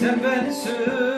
Sen beni sözünde